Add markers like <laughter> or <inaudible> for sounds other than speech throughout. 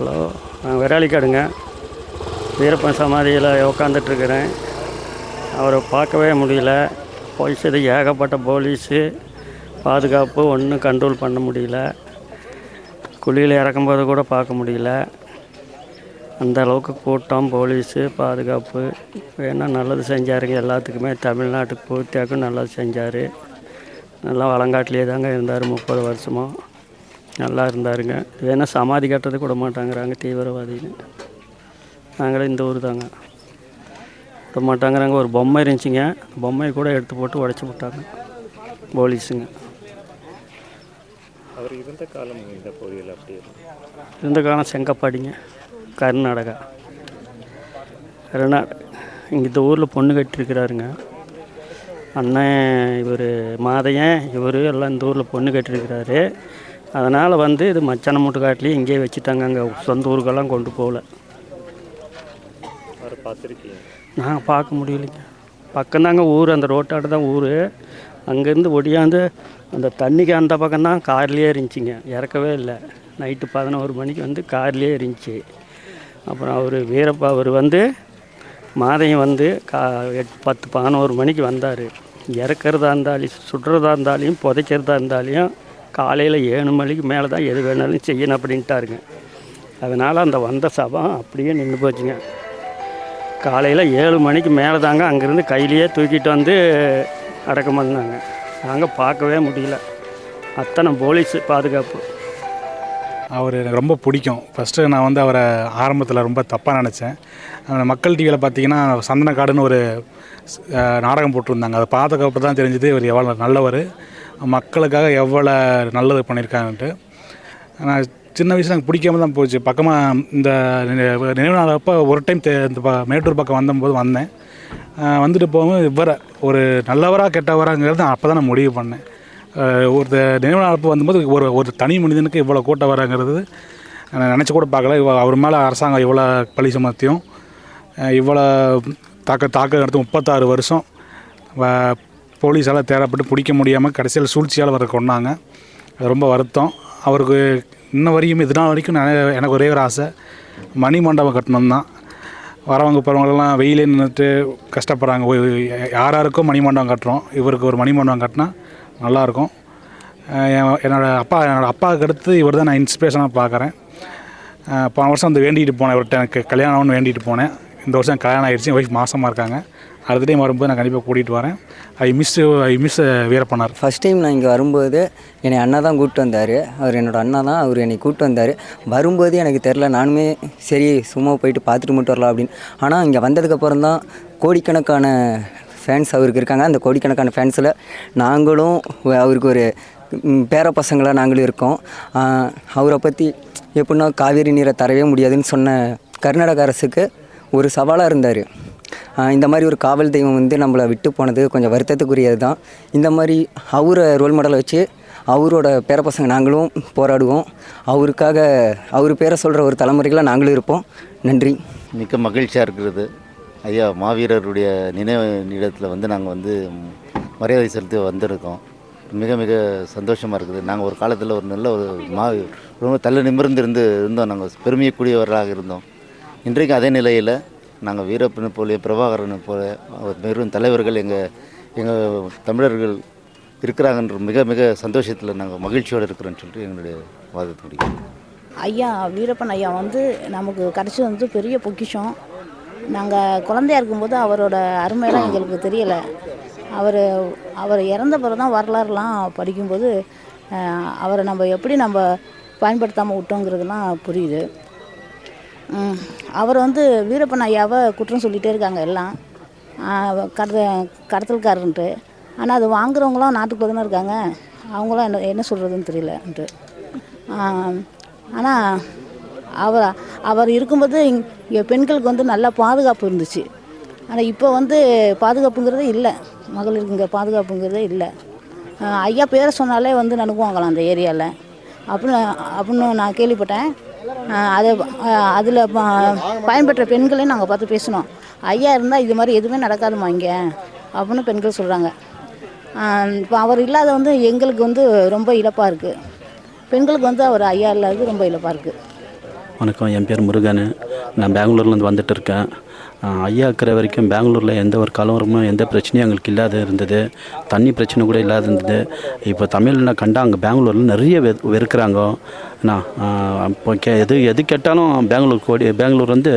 Hello நான் விராலிக்காடுங்க. வீரப்பன் சமாதியில் உக்காந்துட்ருக்கிறேன். அவரை பார்க்கவே முடியல. போலீஸு ஏகப்பட்ட போலீஸு. பாதுகாப்பு ஒன்றும் கண்ட்ரோல் பண்ண முடியல. குழியில் இறக்கும்போது கூட பார்க்க முடியல. அந்த அளவுக்கு கூட்டம் போலீஸு பாதுகாப்பு. வேணால் நல்லது செஞ்சாருங்க எல்லாத்துக்குமே தமிழ்நாட்டுக்கு பூர்த்தியாக்கும் நல்லது செஞ்சார். நல்லா வளங்காட்டிலே தாங்க இருந்தார் முப்பது வருஷமாக நல்லா இருந்தாருங்க. வேணா சமாதி கட்டுறது கூட மாட்டாங்கிறாங்க தீவிரவாதின்னு. நாங்களும் இந்த ஊர் தாங்க. விட மாட்டாங்கிறாங்க. ஒரு பொம்மை இருந்துச்சுங்க. பொம்மையை கூட எடுத்து போட்டு உடச்சி விட்டாங்க. போலீஸுங்க. அவர் இருந்த காலம் இந்த பகுதியில் அப்படி இருந்த காலம் செங்கப்பாடிங்க. கர்நாடகா. கர்நாடகா இங்கே இந்த ஊரில் பொண்ணு கட்டிருக்கிறாருங்க அண்ணன் இவர் மாதையன் இவர் எல்லாம் இந்த ஊரில் பொண்ணு கட்டிருக்கிறாரு அதனால் வந்து இது மச்சான மூட்டு காட்டிலேயே இங்கேயே வச்சுட்டாங்க அங்கே. சொந்த ஊருக்கெல்லாம் கொண்டு போகல. பார்த்துருக்கீங்க? நாங்கள் பார்க்க முடியலைங்க. பக்கம்தாங்க ஊர் அந்த ரோட்டாடு தான் ஊர். அங்கேருந்து ஒடியாந்து அந்த தண்ணிக்கு அந்த பக்கம் தான் கார்லேயே இருந்துச்சுங்க. இறக்கவே இல்லை. நைட்டு பதினோரு மணிக்கு வந்து கார்லேயே இருந்துச்சு. அப்புறம் அவர் வீரப்பா அவர் வந்து மாதையும் வந்து கா எட் பத்து பதினோரு மணிக்கு வந்தார். இறக்கிறதா இருந்தாலும் சுடுறதா இருந்தாலையும் புதைக்கிறதா இருந்தாலையும் காலையில் ஏழு மணிக்கு மேலே தான் எது வேணாலும் செய்யணும் அப்படின்ட்டாருங்க. அதனால் அந்த வந்த சபம் அப்படியே நின்று போச்சுங்க. காலையில் ஏழு மணிக்கு மேலே தாங்க அங்கேருந்து கையிலேயே தூக்கிட்டு வந்து அடக்கம் பண்ணாங்க. நாங்கள் பார்க்கவே முடியல. அத்தனை போலீஸ் பாதுகாப்பு. அவர் எனக்கு ரொம்ப பிடிக்கும். ஃபஸ்ட்டு நான் வந்து அவரை ஆரம்பத்தில் ரொம்ப தப்பாக நினச்சேன். அந்த மக்கள் டிவியில் பார்த்தீங்கன்னா சந்தனக்காடுன்னு ஒரு நாடகம் போட்டிருந்தாங்க. அதை பார்த்ததுக்கப்புறம் தான் தெரிஞ்சது. இவர் எவ்வளோ நல்லவர். மக்களுக்காக எவ்வளோ நல்லது பண்ணியிருக்காங்கன்ட்டு. நான் சின்ன வயசில் எனக்கு பிடிக்காம தான் போச்சு. பக்கமாக இந்த நினைவு நாள் அப்போ ஒரு டைம் தே- இந்த ப- மேட்டூர் பக்கம் வந்தபோது வந்தேன். வந்துட்டு போகும்போது இவரை ஒரு நல்லவரா கெட்டவராங்கிறது அப்போ தான் நான் முடிவு பண்ணேன். ஒரு நினைவு நாள் அப்போ வந்தபோது ஒரு ஒரு தனி மனிதனுக்கு இவ்வளோ கூட்டம் வராங்கிறது நினச்சி கூட பார்க்கல. இவ அவர் மேலே அரசாங்கம் இவ்வளோ பழி சுமத்தியும் இவ்வளோ தாக்க தாக்க எடுத்து முப்பத்தாறு வருஷம் வ- போலீஸால் தேடப்பட்டு பிடிக்க முடியாமல் கடைசியில் சூழ்ச்சியால் வர கொண்டாங்க அது ரொம்ப வருத்தம். அவருக்கு இன்ன வரையும் இது நாள் வரைக்கும் நான் எனக்கு ஒரே ஒரு ஆசை. மணி மண்டபம் கட்டணும் தான் வரவங்க போகிறவங்களெல்லாம் வெயிலே நின்றுட்டு கஷ்டப்படுறாங்க. யாராருக்கும் மணிமண்டபம் மணி மண்டபம் கட்டுறோம். இவருக்கு ஒரு மணி மண்டபம் கட்டினா நல்லாயிருக்கும். என் என்னோடய அப்பா என்னோடய அப்பாவுக்கு அடுத்து இவர் தான் நான் இன்ஸ்பிரேஷனாக பார்க்குறேன். போன வருஷம் வந்து வேண்டிகிட்டு போனேன். இவர்கிட்ட எனக்கு கல்யாணம்னு வேண்டிகிட்டு போனேன். இந்த வருஷம் கல்யாணம் ஆயிடுச்சு. ஒய்ஃப் மாதமாக இருக்காங்க. அடுத்த டைம் வரும்போது நான் கண்டிப்பாக கூட்டிகிட்டு வரேன். ஐ மிஸ் ஐ மிஸ் வீரப்பனார். ஃபஸ்ட் டைம் நான் இங்கே வரும்போது என்னை அண்ணா தான் கூப்பிட்டு வந்தார். அவர் என்னோட அண்ணா தான் அவர் என்னை கூப்பிட்டு வந்தார். வரும்போது எனக்கு தெரில நானுமே சரி சும்மா போயிட்டு பார்த்துட்டு மட்டும் வரலாம் அப்படின்னு. ஆனால் இங்கே வந்ததுக்கப்புறம் தான் கோடிக்கணக்கான ஃபேன்ஸ் அவருக்கு இருக்காங்க. அந்த கோடிக்கணக்கான ஃபேன்ஸில் நாங்களும் அவருக்கு ஒரு பேர பசங்களாக நாங்களும் இருக்கோம். அவரை பற்றி எப்படின்னா காவேரி நீரை தரவே முடியாதுன்னு சொன்ன கர்நாடக அரசுக்கு ஒரு சவாலாக இருந்தார். இந்த மாதிரி ஒரு காவல் தெய்வம் வந்து நம்மளை விட்டு போனது கொஞ்சம் வருத்தத்துக்குரியது தான் இந்த மாதிரி அவரை ரோல் மாடலை வச்சு அவரோட பேர பசங்க நாங்களும் போராடுவோம். அவருக்காக அவர் பேரை சொல்கிற ஒரு தலைமுறைகளாக நாங்களும் இருப்போம். நன்றி. மிக்க மகிழ்ச்சியாக இருக்கிறது. ஐயா மாவீரருடைய நினைவு இடத்துல வந்து நாங்கள் வந்து மரியாதை செலுத்தி வந்திருக்கோம். மிக மிக சந்தோஷமாக இருக்குது. நாங்கள் ஒரு காலத்தில் ஒரு நல்ல ஒரு மா ரொம்ப தள்ள நிமிர்ந்து இருந்து இருந்தோம். நாங்கள் பெருமையக்கூடியவர்களாக இருந்தோம். இன்றைக்கு அதே நிலையில் நாங்கள் வீரப்பனை போல பிரபாகரனை போல பெரும் தலைவர்கள் எங்கள் எங்கள் தமிழர்கள் இருக்கிறாங்கன்ற மிக மிக சந்தோஷத்தில் நாங்கள் மகிழ்ச்சியோடு இருக்கிறோன்னு சொல்லிட்டு எங்களுடைய வாதத்தை முடிக்கிறோம். ஐயா வீரப்பன் ஐயா வந்து நமக்கு கிடச்சது வந்து பெரிய பொக்கிஷம். நாங்கள் குழந்தையா இருக்கும்போது அவரோட அருமையெல்லாம் எங்களுக்கு தெரியலை. அவர் அவர் இறந்த பிறகு தான் வரலாறுலாம் படிக்கும்போது அவரை நம்ம எப்படி நம்ம பயன்படுத்தாமல் விட்டோங்கிறதுலாம் புரியுது. அவர் வந்து வீரப்பன் ஐயாவை குற்றம் சொல்லிகிட்டே இருக்காங்க எல்லாம். கடத்த கடத்தல்காரன்ட்டு ஆனால் அது வாங்குறவங்களாம் நாட்டுக்குள்ளே தான் இருக்காங்க. அவங்களாம் என்ன என்ன சொல்கிறதுன்னு தெரியலன்ட்டு. ஆனால் அவர் அவர் இருக்கும்போது இங்கே பெண்களுக்கு வந்து நல்லா பாதுகாப்பு இருந்துச்சு. ஆனால் இப்போ வந்து பாதுகாப்புங்கிறதே இல்லை. மகளிருக்கு இங்கே பாதுகாப்புங்கிறதே இல்லை. ஐயா பேரை சொன்னாலே வந்து நடுக்குவாங்களாம் அந்த ஏரியாவில் அப்படின்னு அப்படின்னு நான் கேள்விப்பட்டேன். அதை அதில் பயன்பெற்ற பெண்களையும் நாங்கள் பார்த்து பேசினோம் ஐயா இருந்தால் இது மாதிரி எதுவுமே நடக்காதுமா இங்கே அப்படின்னு பெண்கள் சொல்கிறாங்க இப்போ அவர் இல்லாத வந்து எங்களுக்கு வந்து ரொம்ப இழப்பாக இருக்குது பெண்களுக்கு வந்து அவர் ஐயா இல்லாதது ரொம்ப இழப்பாக இருக்குது வணக்கம். என் பேர் முருகன். நான் பெங்களூர்லேருந்து வந்துட்டு இருக்கேன் ஐயா இருக்கிற வரைக்கும் பெங்களூரில் எந்த ஒரு கலவரமும் எந்த பிரச்சனையும் எங்களுக்கு இல்லாத இருந்தது. தண்ணி பிரச்சனை கூட இல்லாத இருந்தது. இப்போ தமிழ்னா கண்டா அங்கே பெங்களூரில் நிறைய வெ வெறுக்கிறாங்க. என்ன இப்போ கே எது எது கேட்டாலும் பெங்களூருக்கு ஓடி பெங்களூர் வந்து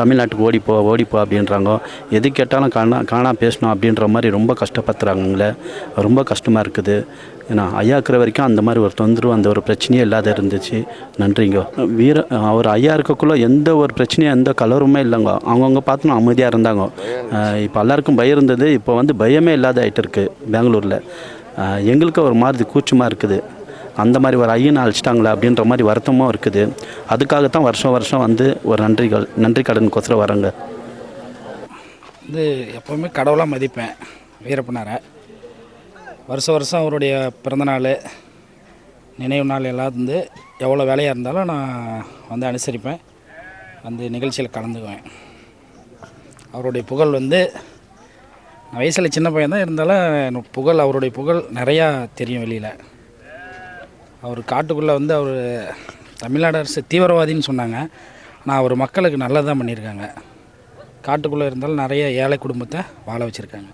தமிழ்நாட்டுக்கு ஓடிப்போ ஓடிப்போ அப்படின்றாங்க. எது கேட்டாலும் காணா காணா பேசணும் அப்படின்ற மாதிரி ரொம்ப கஷ்டப்படுத்துகிறாங்க எங்களை ரொம்ப கஷ்டமாக இருக்குது. ஏன்னா ஐயா இருக்கிற வரைக்கும் அந்த மாதிரி ஒரு தொந்தரவு அந்த ஒரு பிரச்சனையே இல்லாத இருந்துச்சு. நன்றிங்க. வீர அவர் ஐயா இருக்கக்குள்ள எந்த ஒரு பிரச்சனையும் எந்த கலருமே இல்லைங்க. அவங்கவுங்க பார்த்து அமைதியாக இருந்தாங்க. இப்போ எல்லாருக்கும் பயம் இருந்தது. இப்போ வந்து பயமே இல்லாத ஆகிட்டு இருக்கு பெங்களூரில். எங்களுக்கு ஒரு மாதிரி கூச்சமாக இருக்குது. அந்த மாதிரி ஒரு ஐயனை அழைச்சிட்டாங்களே அப்படின்ற மாதிரி வருத்தமும் இருக்குது. அதுக்காகத்தான் வருஷம் வருஷம் வந்து ஒரு நன்றிகள் நன்றி கடனுக்கோசரம் வராங்க வந்து எப்போவுமே கடவுளாக மதிப்பேன் வீரப்பனாரை. வருஷம் வருஷம் அவருடைய பிறந்தநாள் நினைவு நாள் எல்லாம் வந்து எவ்வளோ வேலையாக இருந்தாலும் நான் வந்து அனுசரிப்பேன். வந்து நிகழ்ச்சியில் கலந்துக்குவேன். அவருடைய புகழ் வந்து நான் வயசில் சின்ன பையன் தான் இருந்தாலும் எனக்கு புகழ் அவருடைய புகழ் நிறையா தெரியும் வெளியில். அவர் காட்டுக்குள்ளே வந்து அவர் தமிழ்நாடு அரசு தீவிரவாதின்னு சொன்னாங்க. நான் அவர் மக்களுக்கு நல்லதாக பண்ணியிருக்காங்க. காட்டுக்குள்ளே இருந்தாலும் நிறைய ஏழை குடும்பத்தை வாழ வச்சுருக்காங்க.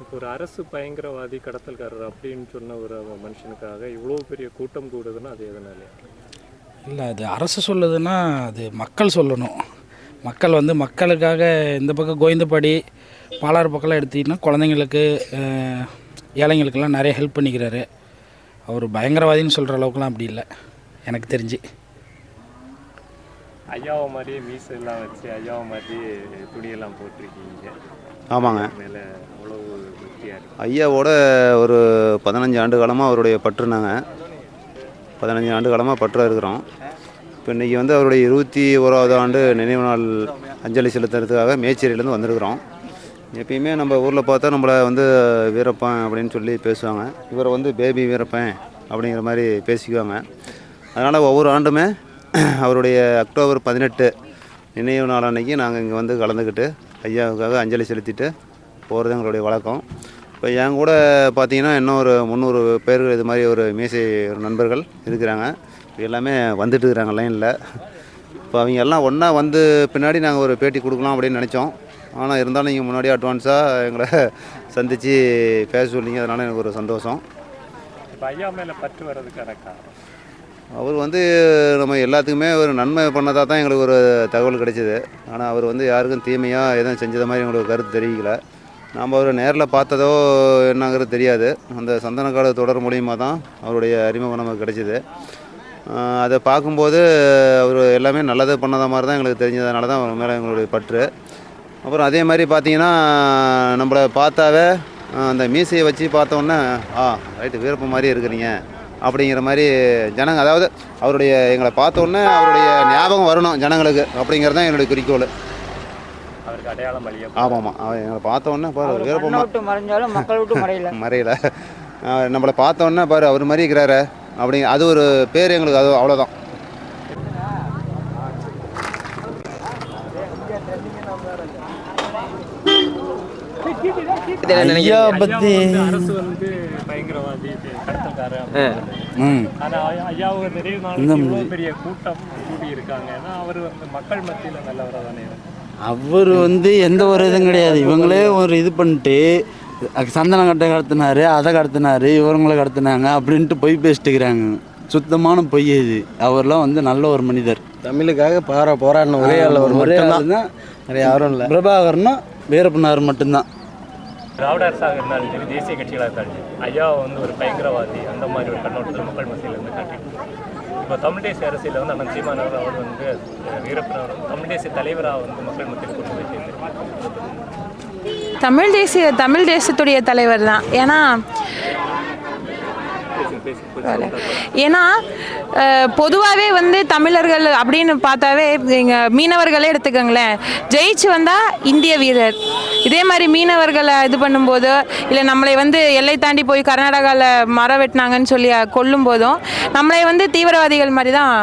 இப்போ ஒரு அரசு பயங்கரவாதி கடத்தல்காரர் அப்படின்னு சொன்ன ஒரு மனுஷனுக்காக இவ்வளோ பெரிய கூட்டம் கூடுதுன்னா அது எதனால இல்லை அது அரசு சொல்லுதுன்னா அது மக்கள் சொல்லணும். மக்கள் வந்து மக்களுக்காக இந்த பக்கம் கோவிந்தபாடி பாலாறு பக்கம்லாம் எடுத்திங்கன்னா குழந்தைங்களுக்கு ஏழைங்களுக்கெல்லாம் நிறைய ஹெல்ப் பண்ணிக்கிறாரு. அவர் பயங்கரவாதின்னு சொல்கிற அளவுக்குலாம் அப்படி இல்லை எனக்கு தெரிஞ்சு. ஐயாவை மாதிரியே மீசை எல்லாம் வச்சு ஐயாவை மாதிரியே துணியெல்லாம் போட்டிருக்கீங்க. ஆமாங்க. மேலே ஐயாவோட ஒரு பதினஞ்சு ஆண்டு காலமாக அவருடைய பற்று நாங்கள் பதினஞ்சு ஆண்டு காலமாக பற்றாக இருக்கிறோம். இப்போ இன்றைக்கி வந்து அவருடைய இருபத்தி ஓராவது ஆண்டு நினைவு நாள் அஞ்சலி செலுத்துறதுக்காக மேச்சேரியிலேருந்து வந்திருக்கிறோம். எப்பயுமே நம்ம ஊரில் பார்த்தா நம்மளை வந்து வீரப்பன் அப்படின்னு சொல்லி பேசுவாங்க. இவரை வந்து பேபி வீரப்பன் அப்படிங்கிற மாதிரி பேசிக்குவாங்க. அதனால் ஒவ்வொரு ஆண்டுமே அவருடைய அக்டோபர் பதினெட்டு நினைவு நாள் அன்னைக்கு நாங்கள் இங்கே வந்து கலந்துக்கிட்டு ஐயாவுக்காக அஞ்சலி செலுத்திட்டு போகிறது எங்களுடைய வழக்கம். இப்போ என் கூட பார்த்தீங்கன்னா இன்னும் ஒரு முந்நூறு பேர் இது மாதிரி ஒரு மீசை ஒரு நண்பர்கள் இருக்கிறாங்க. இப்ப எல்லாமே வந்துட்டு இருக்கிறாங்க லைனில் இப்போ அவங்க எல்லாம் ஒன்றா வந்து பின்னாடி நாங்கள் ஒரு பேட்டி கொடுக்கலாம் அப்படின்னு நினச்சோம். ஆனால் இருந்தாலும் நீங்கள் முன்னாடியே அட்வான்ஸாக எங்களை சந்தித்து பேச சொன்னீங்க. அதனால் எனக்கு ஒரு சந்தோஷம். இப்போ ஐயா மேலே பற்று வர்றதுக்கான காரணம்? அவர் வந்து நம்ம எல்லாத்துக்குமே ஒரு நன்மை பண்ணதாக தான் எங்களுக்கு ஒரு தகவல் கிடைச்சிது. ஆனால் அவர் வந்து யாருக்கும் தீமையாக எதுவும் செஞ்சது மாதிரி எங்களுக்கு கருத்து தெரிவிக்கல. நாம் அவரை நேரில் பார்த்ததோ என்னங்கிறது தெரியாது. அந்த சந்தனக்காடு தொடர் மூலியமாக தான் அவருடைய அறிமுகம் நமக்கு கிடைச்சிது. அதை பார்க்கும்போது அவர் எல்லாமே நல்லது பண்ணத மாதிரி தான் எங்களுக்கு தெரிஞ்சதுனால தான் அவர் மேலே எங்களுடைய பற்று. அப்புறம் அதே மாதிரி பார்த்தீங்கன்னா நம்மளை பார்த்தாவே அந்த மீசையை வச்சு பார்த்தோன்னே ஆ ரைட்டு வீரப்ப மாதிரி இருக்கிறீங்க. அப்படிங்கிற மாதிரி ஜனங்க அதாவது அவருடைய எங்களை பார்த்தோன்னே அவருடைய ஞாபகம் வரணும் ஜனங்களுக்கு அப்படிங்கிறது தான் என்னுடைய குறிக்கோள். அவருக்கு அடையாளம் அழிய ஆமாம். அவன் எங்களை பார்த்தோன்னே பாரு வீரப்ப விட்டு மறைஞ்சாலும் மக்கள் விட்டு மறையல. <laughs> மறையல. ஆஹ் நம்மளை பார்த்தோன்னே பாரு அவர் மாதிரி இருக்கிறாரு. அப்படிங்க அது ஒரு பேர் எங்களுக்கு அது அவ்வளோதான் ஐயா அரசு வந்து பயங்கரவாதி ஐயாவுக்கு இவ்வளோ பெரிய கூட்டம் கூடி இருக்காங்க ஏன்னா அவர் வந்து மக்கள் மத்தியில் நல்லவராக தானே. அவர் வந்து எந்த ஒரு இதுவும் கிடையாது. இவங்களே ஒரு இது பண்ணிட்டு சந்தனம் கட்டை கடத்தினாரு அதை கடத்தினாரு இவங்களை கடத்தினாங்க அப்படின்ட்டு பொய் பேசிட்டு இருக்கிறாங்க சுத்தமான பொய் இது. அவர்லாம் வந்து நல்ல ஒரு மனிதர். தமிழுக்காக பாரா போராடின ஒரே ஆள் ஒரு ஒரே மட்டும்தான். ஆள் தான் வேற யாரும் இல்லை. பிரபாகரனும் வீரப்பனார் மட்டும்தான். திராவிட அரசாக இருந்தாலும் சரி தேசிய கட்சிகளாக இருந்தாலும் ஐயா வந்து ஒரு பயங்கரவாதி அந்த மாதிரி ஒரு கண்ணோட்டத்தில் மக்கள் மத்தியில் இருந்து காட்டிட்டு. இப்போ தமிழ் தேசிய அரசியலில் வந்து அண்ணன் சீமான் அவர் அவர் வந்து வீரப்பன் அவர் தமிழ் தேசிய தலைவராக வந்து மக்கள் மத்தியில் கொண்டு போய் தமிழ் தேசிய தமிழ் தேசத்துடைய தலைவர் தான். ஏன்னா ஏன்னா பொதுவாகவே வந்து தமிழர்கள் அப்படின்னு பார்த்தாவே இங்கே மீனவர்களே எடுத்துக்கோங்களேன். ஜெயிச்சு வந்தால் இந்திய வீரர். இதே மாதிரி மீனவர்களை இது பண்ணும்போதோ இல்லை நம்மளை வந்து எல்லை தாண்டி போய் கர்நாடகாவில் மரம் வெட்டினாங்கன்னு சொல்லி கொல்லும் போதும் நம்மளை வந்து தீவிரவாதிகள் மாதிரி தான்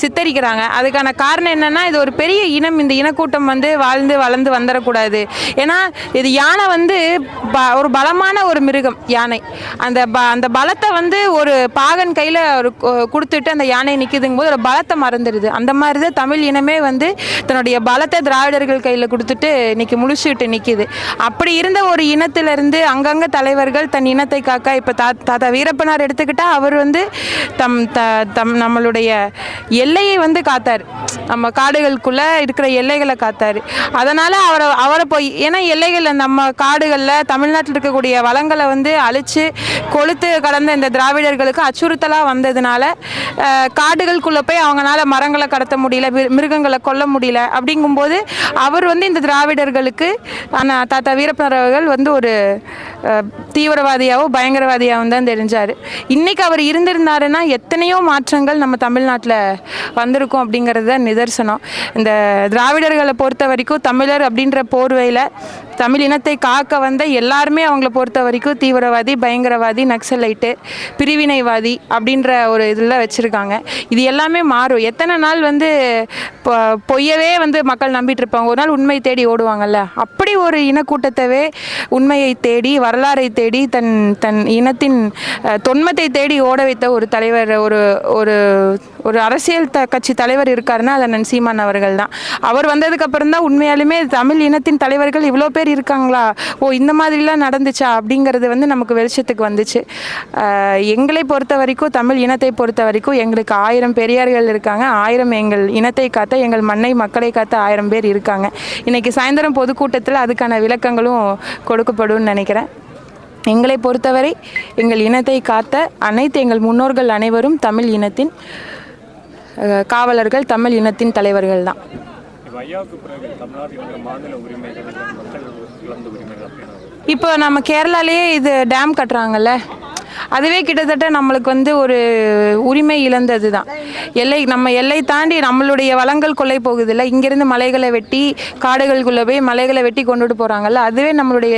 சித்தரிக்கிறாங்க. அதுக்கான காரணம் என்னென்னா இது ஒரு பெரிய இனம். இந்த இனக்கூட்டம் வந்து வாழ்ந்து வளர்ந்து வந்துடக்கூடாது ஏன்னா இது யானை வந்து ஒரு பலமான ஒரு மிருகம் யானை. அந்த ப அந்த பலத்தை வந்து வந்து ஒரு பாகன் கையில் ஒரு கொடுத்துட்டு அந்த யானை நிற்கிதுங்கும் போது ஒரு பலத்தை மறந்துடுது அந்த மாதிரி தான் தமிழ் இனமே வந்து தன்னுடைய பலத்தை திராவிடர்கள் கையில் கொடுத்துட்டு இன்னைக்கு முழிச்சுட்டு நிற்கிது அப்படி இருந்த ஒரு இனத்திலிருந்து அங்கங்கே தலைவர்கள் தன் இனத்தை காக்க இப்போ தா தாத்தா வீரப்பனார் எடுத்துக்கிட்டால் அவர் வந்து தம் த தம் நம்மளுடைய எல்லையை வந்து காத்தார். நம்ம காடுகளுக்குள்ளே இருக்கிற எல்லைகளை காத்தார். அதனால் அவரை அவரை போய் ஏன்னா எல்லைகளில் நம்ம காடுகளில் தமிழ்நாட்டில் இருக்கக்கூடிய வளங்களை வந்து அழித்து கொளுத்து கடந்த இந்த திராவிடர்களுக்கு அச்சுறுத்தலாக வந்ததுனால காடுகளுக்குள்ளே போய் அவங்களால மரங்களை கடத்த முடியல மிருகங்களை கொல்ல முடியல. அப்படிங்கும்போது அவர் வந்து இந்த திராவிடர்களுக்கு ஆனால் தாத்தா வீரப்பனவர்கள் வந்து ஒரு தீவிரவாதியாகவும் பயங்கரவாதியாகவும் தான் தெரிஞ்சார். இன்றைக்கி அவர் இருந்திருந்தாருன்னா எத்தனையோ மாற்றங்கள் நம்ம தமிழ்நாட்டில் வந்திருக்கும் அப்படிங்கிறது தான் நிதர்சனம். இந்த திராவிடர்களை பொறுத்த வரைக்கும் தமிழர் அப்படின்ற போர்வையில் தமிழ் இனத்தை காக்க வந்த எல்லாருமே அவங்கள பொறுத்த வரைக்கும் தீவிரவாதி பயங்கரவாதி நக்சலைட்டு. பிரிவினைவாதி அப்படின்ற ஒரு இதில் வச்சுருக்காங்க. இது எல்லாமே மாறும். எத்தனை நாள் வந்து பொ- பொய்யவே வந்து மக்கள் நம்பிட்டு இருப்பாங்க. ஒரு நாள் உண்மை தேடி ஓடுவாங்கல்ல. அப்படி ஒரு இனக்கூட்டத்தவே உண்மையை தேடி வரலாறை தேடி தன் தன் இனத்தின் தொன்மத்தை தேடி ஓட வைத்த ஒரு தலைவர் ஒரு ஒரு ஒரு அரசியல் த கட்சி தலைவர் இருக்காருன்னா அதன் சீமான் அவர்கள் தான் அவர் வந்ததுக்கப்புறம் தான் உண்மையாலுமே தமிழ் இனத்தின் தலைவர்கள் இவ்வளோ பேர் இருக்காங்களா? ஓ இந்த மாதிரிலாம் நடந்துச்சா? அப்படிங்கிறது வந்து நமக்கு வெளிச்சத்துக்கு வந்துச்சு. எங்களை பொறுத்த வரைக்கும் தமிழ் இனத்தை பொறுத்த வரைக்கும் எங்களுக்கு ஆயிரம் பெரியார்கள் இருக்காங்க. ஆயிரம் எங்கள் இனத்தை காத்த எங்கள் மண்ணை மக்களை காத்த ஆயிரம் பேர் இருக்காங்க. இன்னைக்கு சாயந்தரம் பொதுக்கூட்டத்தில் அதுக்கான விளக்கங்களும் கொடுக்கப்படும் நினைக்கிறேன். எங்களை பொறுத்தவரை எங்கள் இனத்தை காத்த அனைத்து எங்கள் முன்னோர்கள் அனைவரும் தமிழ் இனத்தின் காவலர்கள் தமிழ் இனத்தின் தலைவர்கள் தான். இப்போ நம்ம கேரளாலேயே இது டேம் கட்டுறாங்கல்ல. அதுவே கிட்டத்தட்ட நம்மளுக்கு வந்து ஒரு உரிமை இழந்தது தான் எல்லை நம்ம எல்லை தாண்டி நம்மளுடைய வளங்கள் கொள்ளை போகுதுல்ல? இங்கேருந்து மலைகளை வெட்டி காடுகளுக்குள்ளே போய் மலைகளை வெட்டி கொண்டுட்டு போகிறாங்கல்ல அதுவே நம்மளுடைய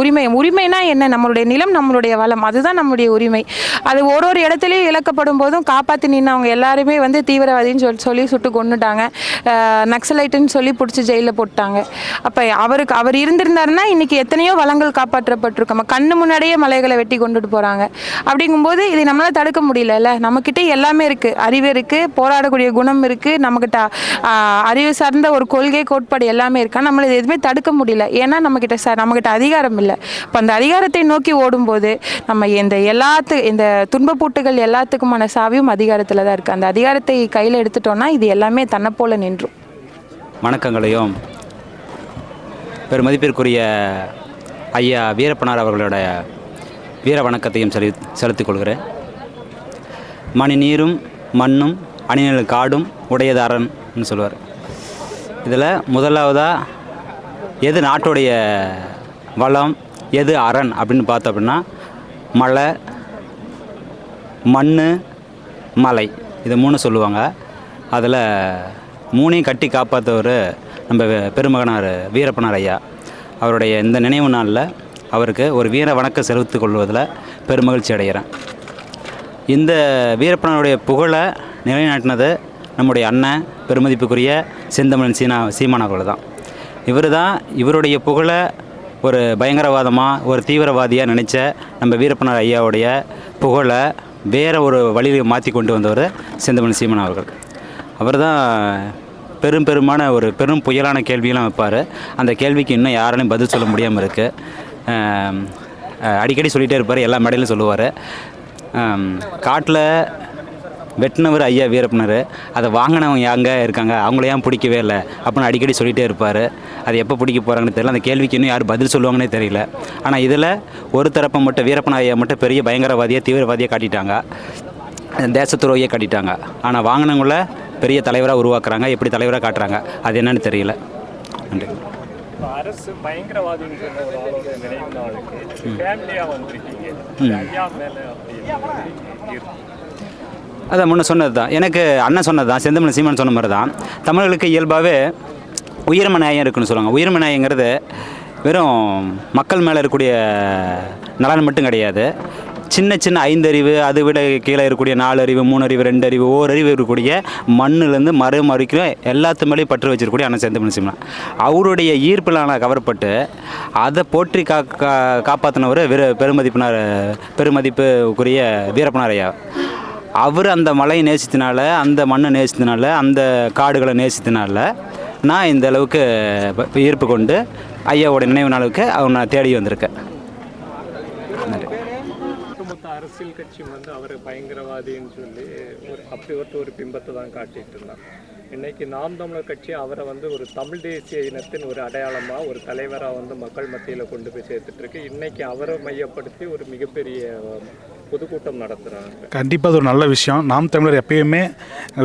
உரிமை. உரிமைனா என்ன? நம்மளுடைய நிலம் நம்மளுடைய வளம். அதுதான் நம்மளுடைய உரிமை. அது ஒரு ஒரு இடத்துலையும் இழக்கப்படும் போதும் காப்பாற்றி நின்னவங்க எல்லாருமே வந்து தீவிரவாதின்னு சொல்லி சொல்லி சுட்டு கொண்டுட்டாங்க நக்சலைட்டுன்னு சொல்லி பிடிச்சி ஜெயிலில் போட்டாங்க. அப்போ அவருக்கு அவர் இருந்திருந்தாருன்னா இன்னைக்கு எத்தனையோ வளங்கள் காப்பாற்றப்பட்டிருக்கோம் நம்ம கண்ணு முன்னாடியே மலைகளை வெட்டி கொண்டுட்டு போகிறாங்க அப்படிங்கும்போது இதை நம்மளால் தடுக்க முடியலல்ல. நம்மக்கிட்ட எல்லாமே இருக்குது அறிவு இருக்குது போராடக்கூடிய குணம் இருக்குது நம்மக்கிட்ட அறிவு சார்ந்த ஒரு கொள்கை கோட்பாடு எல்லாமே இருக்கா. நம்மளை எதுவுமே தடுக்க முடியல. ஏன்னா நம்மக்கிட்ட சார் நம்மக்கிட்ட அதிகாரம் இல்லை. இப்போ அந்த அதிகாரத்தை நோக்கி ஓடும்போது நம்ம இந்த எல்லாத்து இந்த துன்பப்பூட்டுகள் எல்லாத்துக்குமான சாவியும் அதிகாரத்தில் தான் இருக்குது அந்த அதிகாரத்தை கையில் எடுத்துட்டோம்னா இது எல்லாமே தன்னை போல நின்றும். வணக்கங்களையும் பெருமதிப்பிற்குரிய ஐயா வீரப்பனார் அவர்களோட வீர வணக்கத்தையும் செலு செலுத்திக் கொள்கிறேன் மணி நீரும் மண்ணும் அணிநில காடும் உடையது அரண்னு சொல்லுவார் இதில் முதலாவதாக எது நாட்டுடைய வளம் எது அரண் அப்படின்னு பார்த்தோம் அப்படின்னா மலை மண் மலை. இது மூணு சொல்லுவாங்க. அதில் மூணையும் கட்டி காப்பாற்றவர் நம்ம பெருமகனார் வீரப்பனார் ஐயா. அவருடைய இந்த நினைவு நாளில் அவருக்கு ஒரு வீர வணக்கம் செலுத்திக் கொள்வதில் பெருமகிழ்ச்சி அடைகிறேன். இந்த வீரப்பனுடைய புகழை நிலைநாட்டினது நம்முடைய அண்ணன் பெருமதிப்புக்குரிய செந்தமிழன் சீனா சீமான் அவர்கள் தான் இவர் தான் இவருடைய புகழை ஒரு பயங்கரவாதமாக ஒரு தீவிரவாதியாக நினச்ச நம்ம வீரப்பனார் ஐயாவுடைய புகழை வேறு ஒரு வழியில் மாற்றி கொண்டு வந்தவர் செந்தமிழன் சீமன் அவர்கள். அவர் தான் பெரும் பெருமான ஒரு பெரும் புயலான கேள்வியெல்லாம் வைப்பார். அந்த கேள்விக்கு இன்னும் யாராலையும் பதில் சொல்ல முடியாமல் இருக்குது அடிக்கடி சொல்லிகிட்டே இருப்பார் எல்லா மேடையிலும் சொல்லுவார். காட்டில் வெட்டினவர் ஐயா வீரப்பனர். அதை வாங்கினவங்க யாங்க இருக்காங்க? அவங்கள ஏன் பிடிக்கவே இல்லை? அப்படின்னு அடிக்கடி சொல்லிகிட்டே இருப்பார். அது எப்போ பிடிக்க போகிறாங்கன்னு தெரியல. அந்த கேள்விக்கு இன்னும் யார் பதில் சொல்லுவாங்கன்னே தெரியல. ஆனால் இதில் ஒரு தரப்பை மட்டும் வீரப்பன் ஐயா மட்டும் பெரிய பயங்கரவாதியாக தீவிரவாதியாக காட்டிட்டாங்க. தேசத்துரோகியை காட்டிட்டாங்க. ஆனால் வாங்கினவங்கள பெரிய தலைவராக உருவாக்குறாங்க. எப்படி தலைவராக காட்டுறாங்க? அது என்னன்னு தெரியல. நன்றி. அரசு பயங்கரவாதின்னு சொன்ன ஒரு ஆளோட நினைவு நாளுக்கு ஃபேமிலியாக வந்திருக்கீங்க. ஐயா மேலே அப்படி அதான் முன்ன சொன்னது தான். எனக்கு அண்ணன் சொன்னது தான். செந்தமிழ் சீமான் சொன்ன மாதிரி தான். தமிழர்களுக்கு இயல்பாகவே உயிர்ம நியாயம் இருக்குன்னு சொல்லுவாங்க. உயிர்ம நியாயங்கிறது வெறும் மக்கள் மேலே இருக்கக்கூடிய நலன் மட்டும் கிடையாது. சின்ன சின்ன ஐந்தறிவு அதை விட கீழே இருக்கக்கூடிய நாலு அறிவு மூணு அறிவு ரெண்டு அறிவு ஓர் அறிவு இருக்கக்கூடிய மண்ணுலேருந்து மறு மறுக்கும் எல்லாத்து மேலேயும் பற்று வச்சிருக்கக்கூடிய அண்ணன் செந்தமிழ் சீமான் அவருடைய ஈர்ப்பிலான கவரப்பட்டு அதை போற்றி கா கா காப்பாற்றினவர் வீர பெருமதிப்பினார் பெருமதிப்புக்குரிய வீரப்பனார் ஐயா. அவர் அந்த மலையை நேசித்தனால அந்த மண்ணை நேசித்தனால அந்த காடுகளை நேசித்தனால நான் இந்த அளவுக்கு ஈர்ப்பு கொண்டு ஐயாவோட நினைவு நாளுக்கு அவனை நான் தேடி வந்திருக்கேன் நன்றி ஒட்டுமொத்த அரசியல் கட்சி வந்து அவர் பயங்கரவாதின்னு சொல்லி ஒரு அப்படிப்பட்ட ஒரு பிம்பத்தை தான் காட்டிட்டு இருந்தார் இன்னைக்கு நாம் தமிழர் கட்சி அவரை வந்து ஒரு தமிழ் தேசிய இனத்தின் ஒரு அடையாளமாக ஒரு தலைவராக வந்து மக்கள் மத்தியில் கொண்டு போய் சேர்த்துட்ருக்கு இன்னைக்கு அவரை மையப்படுத்தி ஒரு மிகப்பெரிய பொதுக்கூட்டம் நடத்துகிறாங்க கண்டிப்பாக அது ஒரு நல்ல விஷயம். நாம் தமிழர் எப்பயுமே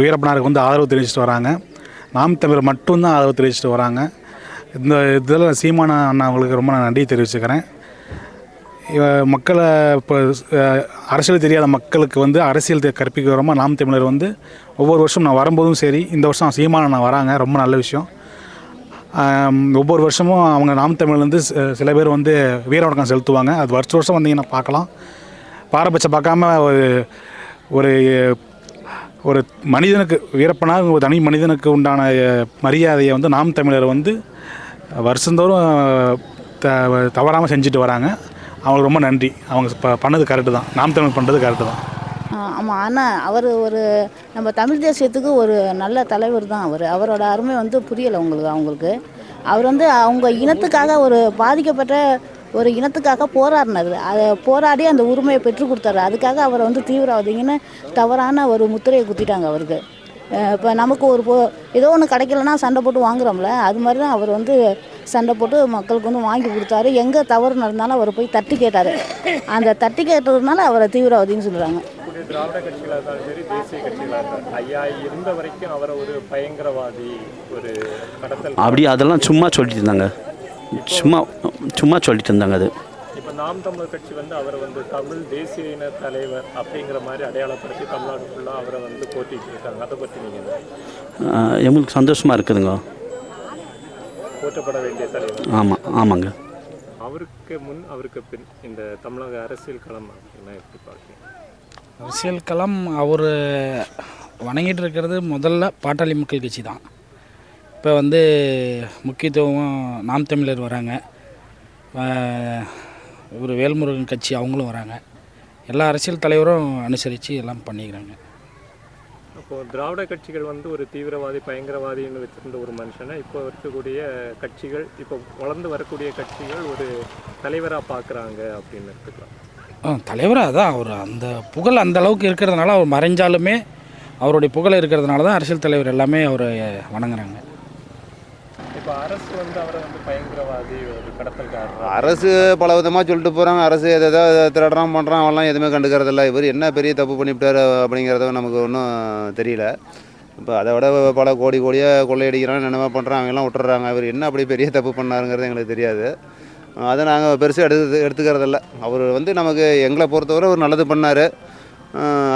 வீரப்பனாருக்கு வந்து ஆதரவு தெரிவிச்சிட்டு வராங்க. நாம் தமிழர் மட்டும்தான் ஆதரவு தெரிவிச்சிட்டு வராங்க. இந்த இதில் சீமான அண்ணா அவங்களுக்கு ரொம்ப நான் நன்றி தெரிவிச்சுக்கிறேன். மக்களை இப்போ அரசியல் தெரியாத மக்களுக்கு வந்து அரசியல் கற்பிக்கிறோமா? நாம் தமிழர் வந்து ஒவ்வொரு வருஷம் நான் வரும்போதும் சரி இந்த வருஷம் சீமான நான் வராங்க ரொம்ப நல்ல விஷயம். ஒவ்வொரு வருஷமும் அவங்க நாம் தமிழ்லேருந்து சில பேர் வந்து வீர வணக்கம் செலுத்துவாங்க. அது வருஷ வருஷம் வந்தீங்கன்னா பார்க்கலாம். பாரபட்சம் பார்க்காம ஒரு ஒரு ஒரு மனிதனுக்கு வீரப்பனாக ஒரு தனி மனிதனுக்கு உண்டான மரியாதையை வந்து நாம் தமிழர் வந்து வருஷந்தோறும் த தவறாமல் செஞ்சுட்டு வராங்க. அவங்களுக்கு ரொம்ப நன்றி. அவங்க ப பண்ணது கரெக்டு தான். நாம் தமிழ் பண்ணுறது கரெக்டு தான். ஆமாம் ஆனால் அவர் ஒரு நம்ம தமிழ் தேசியத்துக்கு ஒரு நல்ல தலைவர் தான் அவர். அவரோட அருமை வந்து புரியலை உங்களுக்கு அவங்களுக்கு. அவர் வந்து அவங்க இனத்துக்காக ஒரு பாதிக்கப்பட்ட ஒரு இனத்துக்காக போராடினார். அதை போராடி அந்த உரிமையை பெற்றுக் கொடுத்தாரு. அதுக்காக அவரை வந்து தீவிரவாதிங்கன்னு தவறான ஒரு முத்திரையை குத்திட்டாங்க அவருக்கு. இப்போ நமக்கு ஒரு போ ஏதோ ஒன்று கிடைக்கலன்னா சண்டை போட்டு வாங்குறோம்ல அது மாதிரி தான் அவர் வந்து சண்டை போட்டு மக்களுக்கு வந்து வாங்கி கொடுத்தாரு. எங்கே தவறு நடந்தாலும் அவர் போய் தட்டி கேட்டார். அந்த தட்டி கேட்டதுனால அவரை தீவிரவாதின்னு சொல்கிறாங்க திராவிட கட்சிகளாக இருந்தாலும் சரி தேசிய கட்சிகளாக இருந்தாலும் ஐயா இருந்த வரைக்கும் அவரை ஒரு பயங்கரவாதி ஒரு கடத்தல் அப்படி அதெல்லாம் சும்மா சொல்லிட்டு இருந்தாங்க. சும்மா சும்மா சொல்லிட்டு இருந்தாங்க அது. இப்போ நாம் தமிழர் கட்சி வந்து அவரை வந்து தமிழ் தேசிய இன தலைவர் அப்படிங்கிற மாதிரி அடையாளப்படுத்தி தமிழ்நாடு ஃபுல்லாக அவரை வந்து போட்டிட்டு இருக்காங்க. அதை பற்றி நீங்கள் எங்களுக்கு சந்தோஷமாக இருக்குதுங்க. போற்றப்பட வேண்டிய தலைவர். ஆமாம் ஆமாங்க. அவருக்கு முன் அவருக்கு பின் இந்த தமிழக அரசியல் களம் அப்படின்னா எப்படி பார்க்குறீங்க? அரசியல் களம் அவர் வணங்கிட்டு இருக்கிறது முதல்ல பாட்டாளி மக்கள் கட்சி தான். இப்போ வந்து முக்கியத்துவம் நாம் தமிழர் வராங்க. இவர் வேல்முருகன் கட்சி அவங்களும் வராங்க. எல்லா அரசியல் தலைவரும் அனுசரித்து எல்லாம் பண்ணிக்கிறாங்க. அப்போ திராவிட கட்சிகள் வந்து ஒரு தீவிரவாதி பயங்கரவாதின்னு வச்சிருந்த ஒரு மனுஷனை இப்போ இருக்கக்கூடிய கட்சிகள் இப்போ வளர்ந்து வரக்கூடிய கட்சிகள் ஒரு தலைவராக பார்க்குறாங்க அப்படின்னு எடுத்துக்கலாம். ஆ தலைவராக அதான் அவர். அந்த புகழ் அந்த அளவுக்கு இருக்கிறதுனால அவர் மறைஞ்சாலுமே அவருடைய புகழ் இருக்கிறதுனால தான் அரசியல் தலைவர் எல்லாமே அவரை வணங்குறாங்க. இப்போ அரசு வந்து அவரை வந்து பயங்கரவாதி அரசு பல விதமாக சொல்லிட்டு போகிறாங்க அரசு எதை எதாவது திருடுறான் பண்ணுறான் அவன்லாம் எதுவுமே கண்டுக்கிறதில்ல. இவர் என்ன பெரிய தப்பு பண்ணிவிட்டாரு அப்படிங்கிறத நமக்கு ஒன்றும் தெரியல. இப்போ அதை விட பல கோடி கோடியாக கொள்ளையடிக்கிறான் என்னென்ன பண்ணுறான் அவங்கெல்லாம் விட்டுறாங்க இவர் என்ன அப்படி பெரிய தப்பு பண்ணாருங்கிறது எங்களுக்கு தெரியாது. அதை நாங்கள் பெருசாக எடுத்து எடுத்துக்கிறதில்ல. அவர் வந்து நமக்கு எங்களை பொறுத்தவரை ஒரு நல்லது பண்ணார்.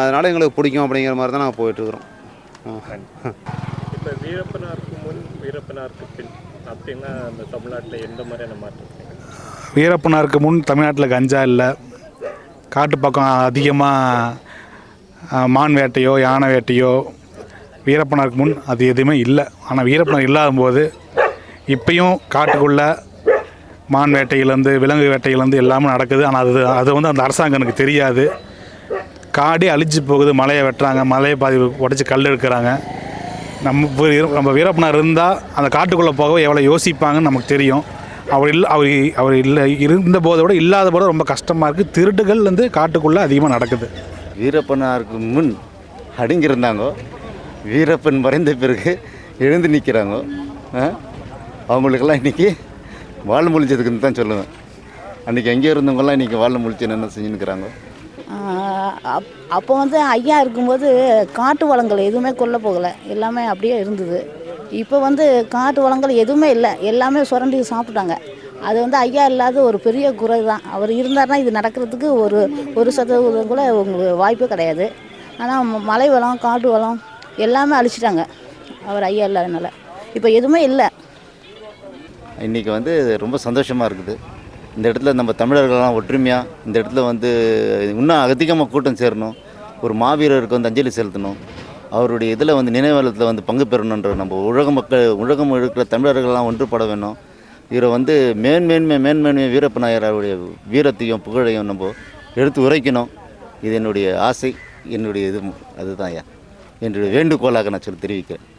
அதனால் எங்களுக்கு பிடிக்கும் அப்படிங்கிற மாதிரி தான் நாங்கள் போயிட்டுருக்குறோம். இப்போ வீரப்பனாருக்கு முன் வீரப்பனாருக்கு பின். அப்படின்னா அந்த தமிழ்நாட்டில் எந்த மாதிரியான மாற்றம் வீரப்பனாருக்கு முன் தமிழ்நாட்டில் கஞ்சா இல்லை. காட்டு பக்கம் அதிகமாக மான் வேட்டையோ யானை வேட்டையோ வீரப்பனாருக்கு முன் அது எதுவுமே இல்லை. ஆனால் வீரப்பனர் இல்லாத போது இப்பயும் காட்டுக்குள்ளே மான் வேட்டையிலேருந்து விலங்கு வேட்டையிலேருந்து எல்லாமே நடக்குது. ஆனால் அது அது வந்து அந்த அரசாங்கனுக்கு தெரியாது. காடே அழிஞ்சு போகுது. மலையை வெட்டுறாங்க. மலையை பாதி உடச்சி கல் எடுக்கிறாங்க. நம்ம நம்ம வீரப்பனார் இருந்தால் அந்த காட்டுக்குள்ளே போக எவ்வளோ யோசிப்பாங்கன்னு நமக்கு தெரியும். அவர் இல்லை அவர் அவர் இல்லை இருந்த போதை விட இல்லாத போது ரொம்ப கஷ்டமாக இருக்குது திருட்டுகள் வந்து காட்டுக்குள்ளே அதிகமாக நடக்குது. வீரப்பனாருக்கு முன் அடங்கியிருந்தாங்கோ. வீரப்பன் மறைந்த பிறகு எழுந்து நிற்கிறாங்க. அவங்களுக்கெல்லாம் இன்றைக்கி வாழ முழிச்சதுக்குன்னு தான் சொல்லுவேன். அன்றைக்கி எங்கே இருந்தவங்கலாம் இன்றைக்கி வாழ முழிச்சு என்ன செஞ்சுன்னுக்குறாங்க. அப் அப்போ வந்து ஐயா இருக்கும்போது காட்டு வளங்கள் எதுவுமே கொல்ல போகலை. எல்லாமே அப்படியே இருந்தது. இப்போ வந்து காட்டு வளங்கள் எதுவுமே இல்லை. எல்லாமே சுரண்டி சாப்பிட்டாங்க அது வந்து ஐயா இல்லாத ஒரு பெரிய குறை தான். அவர் இருந்தாருன்னா இது நடக்கிறதுக்கு ஒரு ஒரு சதவீதம் கூட உங்களுக்கு வாய்ப்பே கிடையாது. ஆனால் மலை வளம் காட்டு வளம் எல்லாமே அழிச்சிட்டாங்க அவர் ஐயா இல்லாதனால. இப்போ எதுவுமே இல்லை. இன்றைக்கி வந்து ரொம்ப சந்தோஷமாக இருக்குது. இந்த இடத்துல நம்ம தமிழர்கள்லாம் ஒற்றுமையாக இந்த இடத்துல வந்து இன்னும் அதிகமாக கூட்டம் சேரணும். ஒரு மாவீரருக்கு வந்து அஞ்சலி செலுத்தணும். அவருடைய இதில் வந்து நினைவாளத்தில் வந்து பங்கு பெறணுன்ற நம்ம உலக மக்கள் உலகம் இருக்கிற தமிழர்கள்லாம் ஒன்றுபட வேணும். இவரை வந்து மேன்மேன்மை மேன்மேன்மை வீரப்ப நாயர் அவருடைய வீரத்தையும் புகழையும் நம்ம எடுத்து உரைக்கணும். இது என்னுடைய ஆசை என்னுடைய இது அதுதான் ஐயா. என்னுடைய வேண்டுகோளாக நான் சொல்லி தெரிவிக்கிறேன்.